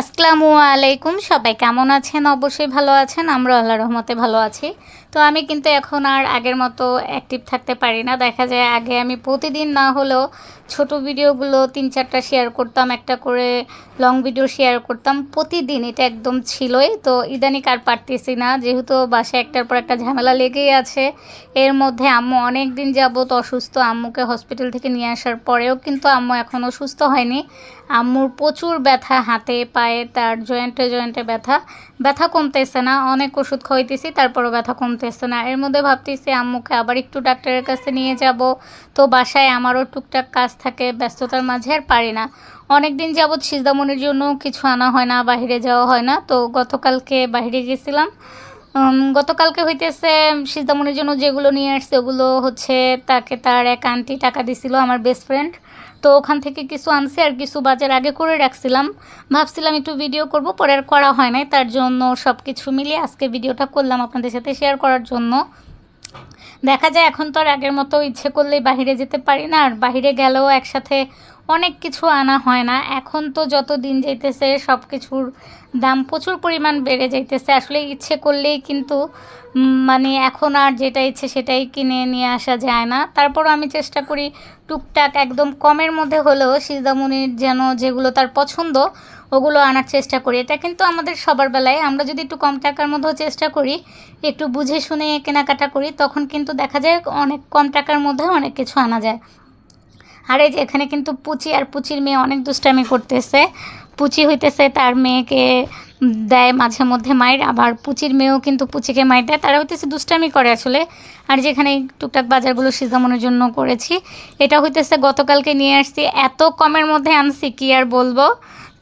আসসালামু আলাইকুম। সবাই কেমন আছেন? অবশ্যই ভালো আছেন। আমরা আল্লাহ রহমতে ভালো আছি। তো আমি কিন্তু এখন আর আগের মতো অ্যাক্টিভ থাকতে পারি না। দেখা যায় আগে আমি প্রতিদিন না হলেও ছোট ভিডিওগুলো তিন চারটা শেয়ার করতাম, একটা করে লং ভিডিও শেয়ার করতাম। প্রতিদিন এটা একদম ছিলই। তো ইদানিক আর পারতেছি না। যেহেতু বাসায় একটার পর একটা ঝামেলা লেগেই আছে, এর মধ্যে আম্মু অনেক দিন যাবত অসুস্থ। আম্মুকে হসপিটাল থেকে নিয়ে আসার পরেও কিন্তু আম্মু এখনও সুস্থ হয়নি। আম্মুর প্রচুর ব্যথা হাতে, পায়ে, তার জয়েন্টে জয়েন্টে ব্যথা। ব্যথা কমতেছে না। অনেক ওষুধ খাইতেছি তারপরও ব্যথা কমতেছে না। এর মধ্যে ভাবতেছি, আম্মুকে আবার একটু ডাক্তারের কাছে নিয়ে যাব। তো বাসায় আমারও টুকটাক কাজ থাকে, ব্যস্ততার মাঝে আর পারি না। অনেক দিন যাবৎ সিজদামনির জন্য কিছু আনা হয় না বাইরে যাওয়া হয় না। তো গতকালকে বাইরে গেছিলাম। গতকালকে হইতেছে সিজদামনির জন্য যেগুলো নিয়ে আসছে, ওগুলো হচ্ছে তাকে তার এক আন্টি টাকা দিছিল, আমার বেস্ট ফ্রেন্ড তো ওখান থেকে কিছু আনছি আর কিছু বাজার আগে করে রাখছিলাম। ভাবছিলাম একটু ভিডিও করব, পরে আর করা হয় নাই। তার জন্য সব কিছু মিলিয়ে আজকে ভিডিওটা করলাম আপনাদের সাথে শেয়ার করার জন্য। দেখা যায়, এখন তো আর আগের মতো ইচ্ছে করলেই বাইরে যেতে পারি না, আর বাইরে গেলেও একসাথে অনেক কিছু আনা হয় না। এখন তো যত দিন যাইতেছে সব কিছুর দাম প্রচুর পরিমাণ বেড়ে যাইতেছে। আসলে ইচ্ছে করলেই কিন্তু মানে এখন আর যেটা ইচ্ছে সেটাই কিনে নিয়ে আসা যায় না। তারপরও আমি চেষ্টা করি টুকটাক একদম কমের মধ্যে হলেও সিজামুনির যেন যেগুলো তার পছন্দ, ওগুলো আনার চেষ্টা করি। এটা কিন্তু আমাদের সবার বেলায়। আমরা যদি একটু কম টাকার মধ্যেও চেষ্টা করি, একটু বুঝে শুনে কেনাকাটা করি, তখন কিন্তু দেখা যায় অনেক কম টাকার মধ্যে অনেক কিছু আনা যায়। আর এই যে এখানে কিন্তু পুচি আর পুচির মেয়ে অনেক দুষ্টামি করতেছে। পুচি হইতেছে তার মেয়েকে দেয় মাঝে মধ্যে মায়ের আবার পুচির মেয়েও কিন্তু পুচিকে মায়ের দেয়। তারা হইতেছে দুষ্টামি করে আসলে। আর যেখানে টুকটাক বাজারগুলো সিজামনের জন্য করেছি, এটা হইতেছে গতকালকে নিয়ে আসছি। এত কমের মধ্যে আনছি, কি আর বলব?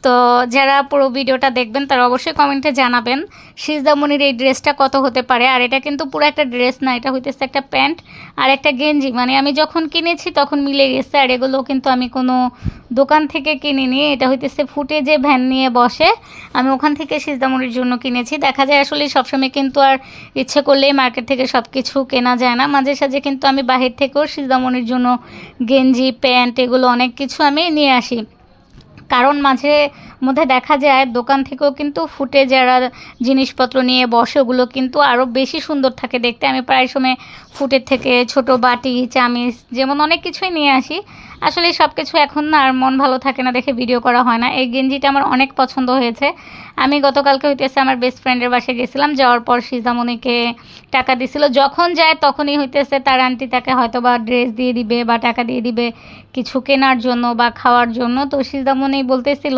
তো যারা পুরো ভিডিওটা দেখবেন, তারা অবশ্যই কমেন্টে জানাবেন, সিজদামনির এই ড্রেসটা কত হতে পারে। আর এটা কিন্তু পুরো একটা ড্রেস না, এটা হইতেছে একটা প্যান্ট আর একটা গেঞ্জি। মানে আমি যখন কিনেছি তখন মিলে গেছে, আর এগুলো কিন্তু আমি কোনো দোকান থেকে কিনিনি। এটা হইতেছে ফুটে যে ভ্যান নিয়ে বসে। আমি ওখান থেকে সিজদামনির জন্য কিনেছি। দেখা যায় আসলে সবসময় কিন্তু আর ইচ্ছে করলেই মার্কেট থেকে সব কিছু কেনা যায় না। মাঝে সাঝে কিন্তু আমি বাহির থেকেও সিজদামনির জন্য গেঞ্জি, প্যান্ট এগুলো অনেক কিছু আমি নিয়ে আসি। কারণ মাঝে মধ্যে দেখা যায়, দোকান থেকেও কিন্তু ফুটে যারা জিনিসপত্র নিয়ে বসে, ওগুলো কিন্তু আরও বেশি সুন্দর থাকে দেখতে। আমি প্রায় সময় ফুটের থেকে ছোট বাটি, চামিচ, যেমন অনেক কিছুই নিয়ে আসি। আসলে সব কিছু এখন আর মন ভালো থাকে না দেখে ভিডিও করা হয় না। এই গেঞ্জিটা আমার অনেক পছন্দ হয়েছে। আমি গতকালকে হইতেছে আমার বেস্ট ফ্রেন্ডের বাসায় গেছিলাম, যাওয়ার পর সিজামণিকে টাকা দিছিল। যখন যায় তখনই হইতেছে তার আন্টি তাকে হয়তো বা ড্রেস দিয়ে দিবে বা টাকা দিয়ে দিবে কিছু কেনার জন্য বা খাওয়ার জন্য। তো সিজামণি বলতেছিল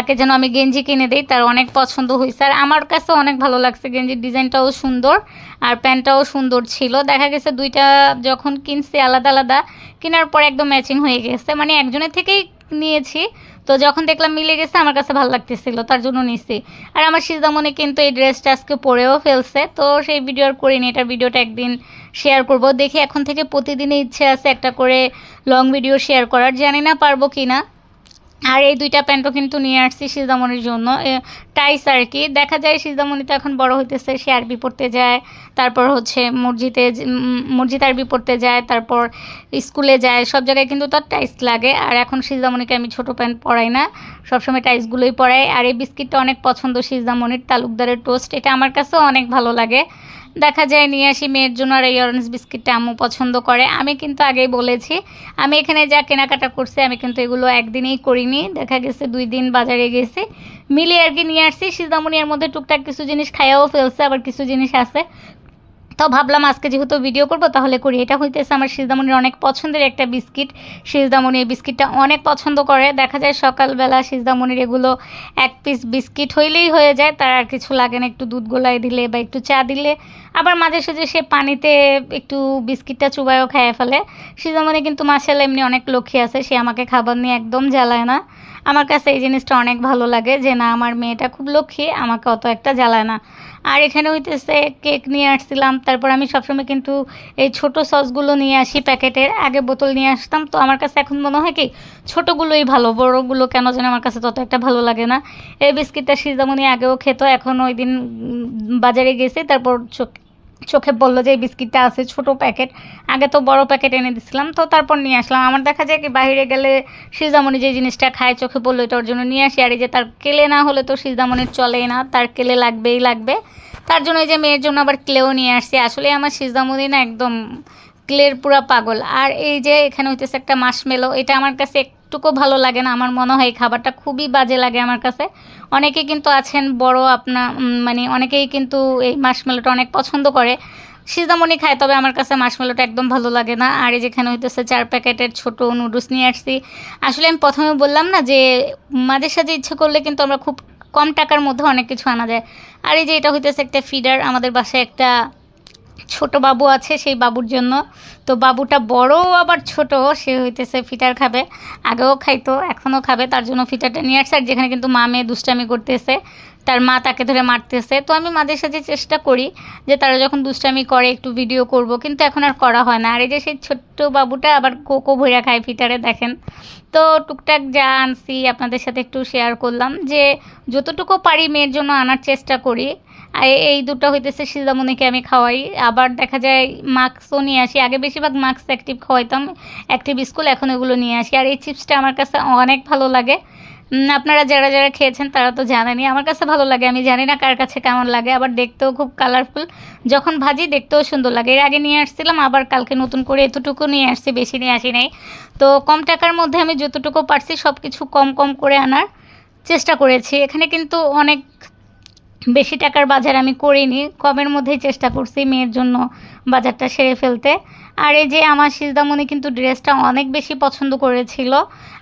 তাকে যেন আমি গেঞ্জি কিনে দিই, তার অনেক পছন্দ হয়েছে আর আমার কাছে অনেক ভালো লাগছে গেঞ্জির ডিজাইনটাও সুন্দর আর প্যান্টটাও সুন্দর ছিল। দেখা গেছে দুইটা যখন কিনছি আলাদা আলাদা, কেনার পর একদম ম্যাচিং হয়ে গেছে। মানে একজনের থেকেই নিয়েছি, তো যখন দেখলাম মিলে গেছে, আমার কাছে ভালো লাগতেছিল, তার জন্য নিছি। আর আমার সিজামণি কিন্তু এই ড্রেসটা আজকে পরেও ফেলছে, তো সেই ভিডিও আর করিনি, এটার ভিডিওটা একদিন শেয়ার করব। দেখি এখন থেকে প্রতিদিনই ইচ্ছে আছে একটা করে লং ভিডিও শেয়ার করার, জানি না পারব কি না আর এই দুইটা প্যান্টও কিন্তু নিয়ে আসছি সিজামনির জন্য। টাইস আর কি। দেখা যায় সিজামণি তো এখন বড় হইতেছে, সে আরবি পড়তে যায়, তারপর হচ্ছে মসজিদে মসজিদ আরবি পড়তে যায়, তারপর স্কুলে যায়, সব জায়গায় কিন্তু তার টাইস লাগে। আর এখন সিজামণিকে আমি ছোট প্যান্ট পরাই না, সবসময় টাইসগুলোই পরাই। আর এই বিস্কিটটা অনেক পছন্দ সিজামণির তালুকদারের টোস্ট। এটা আমার কাছেও অনেক ভালো লাগে। দেখা যায় নিয়ে আসি মেয়ের জন্য আর এই অরেঞ্জ বিস্কিটটা আম্মু পছন্দ করে। আমি কিন্তু আগেই বলেছি, আমি এখানে যা কেনাকাটা করছি, আমি কিন্তু এগুলো একদিনেই করিনি। দেখা গেছে দুই দিন বাজারে গেছি। মিলিয়ে আর কি নিয়ে আসছি। সিজামুনিয়ার মধ্যে টুকটাক কিছু জিনিস খাইয়াও ফেলছে, আবার কিছু জিনিস আছে। তো ভাবলাম আজকে যেহেতু ভিডিও করব, তাহলে করি। এটা হইতেছে আমার সিজদামনির অনেক পছন্দের একটা বিস্কিট। সিজদামনি এই বিস্কিটটা অনেক পছন্দ করে। দেখা যায় সকালবেলা সিজদামনির এগুলো এক পিস বিস্কিট হইলেই হয়ে যায়। তার আর কিছু লাগে না, একটু দুধ গোলাই দিলে বা একটু চা দিলে। আবার মাঝে সাঝে সে পানিতে একটু বিস্কিটটা চুবাইও খেয়ে ফেলে। সিজদামনি কিন্তু মাসাল্লাহ এমনি অনেক লক্ষ্মী আছে। সে আমাকে খাবার নিয়ে একদম জ্বালায় না। আমার কাছে এই জিনিসটা অনেক ভালো লাগে যে, না, আমার মেয়েটা খুব লক্ষ্মী, আমাকে অত একটা জ্বালায় না। আর এখানে হইতেছে কেক নিয়ে আসছিলাম। তারপর আমি সবসময় কিন্তু এই ছোট সসগুলো নিয়ে আসি প্যাকেটের। আগে বোতল নিয়ে আসতাম। তো আমার কাছে এখন মনে হয় কি, ছোটোগুলোই ভালো, বড়গুলো কেন যেন আমার কাছে তত একটা ভালো লাগে না। এই বিস্কিটটা সিজামনি আগেও খেত, এখন ওই দিন বাজারে গেছে। তারপর চোখ বলল যে, এই বিস্কিটটা আছে, ছোট প্যাকেট। আগে তো বড় প্যাকেট এনে দিছিলাম, তো তারপর নিয়ে আসলাম। আমার দেখা যায় কি, বাইরে গেলে সিজামণি যে জিনিসটা খায়, চোখে বলল এটা ওর জন্য নিয়ে আসি। আর এই যে তার কেলে না হলে তো সিজামণির চলেই না, তার কেলে লাগবেই লাগবে। তার জন্য এই যে মেয়ের জন্য আবার ক্লেও নিয়ে আসছি। আসলে আমার সিজামণি না একদম, ক্লের পুরা পাগল। আর এই যে এখানে হইতেছে একটা মাসমেলো এটা আমার কাছে একটুকু ভালো লাগে না। আমার মনে হয় এই খাবারটা খুবই বাজে লাগে আমার কাছে। অনেকে কিন্তু আছেন বড় আপনার উম, মানে অনেকেই কিন্তু এই মাসমেলোটা অনেক পছন্দ করে। সিজামণি খায় তবে আমার কাছে মাসমেলোটা একদম ভালো লাগে না। আর এই যেখানে হইতেছে চার প্যাকেটের ছোট নুডলস নিয়ে আসছি। আসলে আমি প্রথমে বললাম না যে মাঝে সাঝে ইচ্ছে করলে কিন্তু আমরা খুব কম টাকার মধ্যে অনেক কিছু আনা যায়। আর এই যে এটা হইতেছে একটা ফিডার আমাদের বাসায় একটা ছোট বাবু আছে সেই বাবুর জন্য। তো বাবুটা বড় আবার ছোট, সে হইতেছে ফিটার খাবে। আগেও খাইতো, এখনও খাবে, তার জন্য ফিটারটা নিয়ে আসছে। আর যেখানে কিন্তু মা মেয়ে দুষ্টামি করতেছে, তার মা তাকে ধরে মারতেছে। তো আমি মাঝে সাঝে চেষ্টা করি যে তারা যখন দুষ্টামি করে, একটু ভিডিও করব, কিন্তু এখন আর করা হয় না। আর এই যে সেই ছোট্ট বাবুটা আবার কোকো ভইরা খায় ফিটারে, দেখেন। তো টুকটাক যা আনছি, আপনাদের সাথে একটু শেয়ার করলাম যে, যতটুকু পারি মেয়ের জন্য আনার চেষ্টা করি। এই দুটো হইতেছে সিজামনিকে আমি খাওয়াই। আবার দেখা যায় মাস্কও নিয়ে আসি। আগে বেশিরভাগ মাস্ক অ্যাক্টিভ খাওয়াইতাম অ্যাক্টিভ স্কুল এখন এগুলো নিয়ে আসি। আর এই চিপসটা আমার কাছে অনেক ভালো লাগে। আপনারা যারা যারা খেয়েছেন তারা তো জানেনই। আমার কাছে ভালো লাগে। আমি জানি না কার কাছে কেমন লাগে। আবার দেখতেও খুব কালারফুল যখন ভাজি দেখতেও সুন্দর লাগে। এর আগে নিয়ে আসছিলাম, আবার কালকে নতুন করে এতটুকু নিয়ে আসছি। বেশি নিয়ে আসি নাই। তো কম টাকার মধ্যে আমি যতটুকু পারছি সব কিছু কম কম করে আনার চেষ্টা করেছি। এখানে কিন্তু অনেক বেশি টাকার বাজার আমি করিনি। কমের মধ্যেই চেষ্টা করছি মেয়ের জন্য বাজারটা সেরে ফেলতে। আর এই যে আমার সিজদামণি কিন্তু ড্রেসটা অনেক বেশি পছন্দ করেছিল।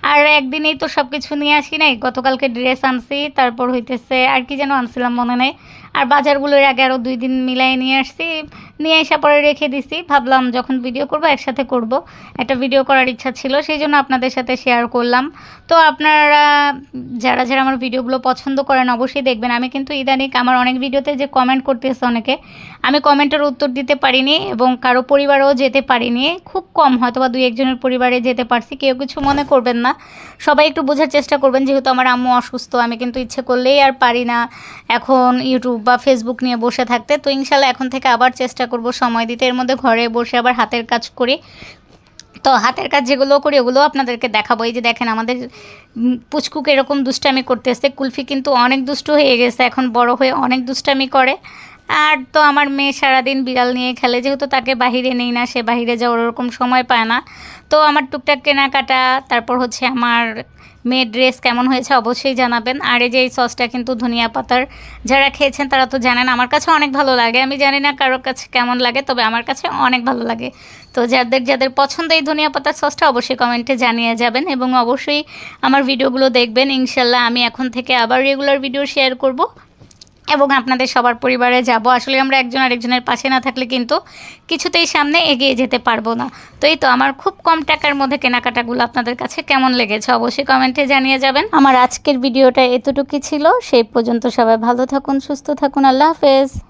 আর একদিনেই তো সব কিছু নিয়ে আসি নাই। গতকালকে ড্রেস আনছি, তারপর হইতেছে আর কি যেন আনছিলাম মনে নেই। আর বাজারগুলোর আগে আরও দুই দিন মিলাই নিয়ে আসছি। নিয়ে আসা পরে রেখে দিছি। ভাবলাম যখন ভিডিও করব, একসাথে করব। একটা ভিডিও করার ইচ্ছা ছিল সেই জন্য আপনাদের সাথে শেয়ার করলাম। তো আপনারা, যারা যারা আমার ভিডিওগুলো পছন্দ করেন, অবশ্যই দেখবেন। আমি কিন্তু ইদানিং আমার অনেক ভিডিওতে যে কমেন্ট করতেছে অনেকে, আমি কমেন্টের উত্তর দিতে পারিনি এবং কারও পরিবারেও যেতে পারিনি। খুব কম হয়তো বা দুই একজনের পরিবারে যেতে পারছি। কেউ কিছু মনে করবেন না। সবাই একটু বোঝার চেষ্টা করবেন, যেহেতু আমার আম্মু অসুস্থ, আমি কিন্তু ইচ্ছে করলেই আর পারি না। এখন ইউটিউব বা ফেসবুক নিয়ে বসে থাকতে, তো ইনশাল্লাহ এখন থেকে আবার চেষ্টা করব সময় দিতে। এর মধ্যে ঘরে বসে আবার হাতের কাজ করি। তো হাতের কাজ যেগুলো করি, ওগুলো আপনাদেরকে দেখাবো। এই যে দেখেন আমাদের পুচকুক এরকম দুষ্টামি করতেছে। কুলফি কিন্তু অনেক দুষ্টু হয়ে গেছে, এখন বড় হয়ে অনেক দুষ্টামি করে। আর তো আমার মেয়ে সারাদিন বিড়াল নিয়ে খেলে, যেহেতু তাকে বাহিরে নেই না, সে বাহিরে যাওয়ার ওরকম সময় পায় না। তো আমার টুকটাক কেনাকাটা, তারপর হচ্ছে আমার মেয়ের ড্রেস কেমন হয়েছে অবশ্যই জানাবেন। আর এই যে এই সসটা কিন্তু ধনিয়া পাতার যারা খেয়েছেন তারা তো জানেন, আমার কাছে অনেক ভালো লাগে। আমি জানি না কারোর কাছে কেমন লাগে, তবে আমার কাছে অনেক ভালো লাগে। তো যাদের যাদের পছন্দ এই ধনিয়া পাতার সসটা অবশ্যই কমেন্টে জানিয়ে যাবেন এবং অবশ্যই আমার ভিডিওগুলো দেখবেন। ইনশাল্লাহ আমি এখন থেকে আবার রেগুলার ভিডিও শেয়ার করব। এবং আপনাদের সবার পরিবারে যাব। আসলে আমরা একজন আরেকজনের পাশে না থাকলে কিন্তু কিছুতেই সামনে এগিয়ে যেতে পারব না। তো এই তো আমার খুব কম টাকার মধ্যে কেনাকাটাগুলো আপনাদের কাছে কেমন লেগেছে অবশ্যই কমেন্টে জানিয়ে যাবেন। আমার আজকের ভিডিওটা এতটুকুই ছিল। সেই পর্যন্ত সবাই ভালো থাকুন, সুস্থ থাকুন। আল্লাহ হাফেজ।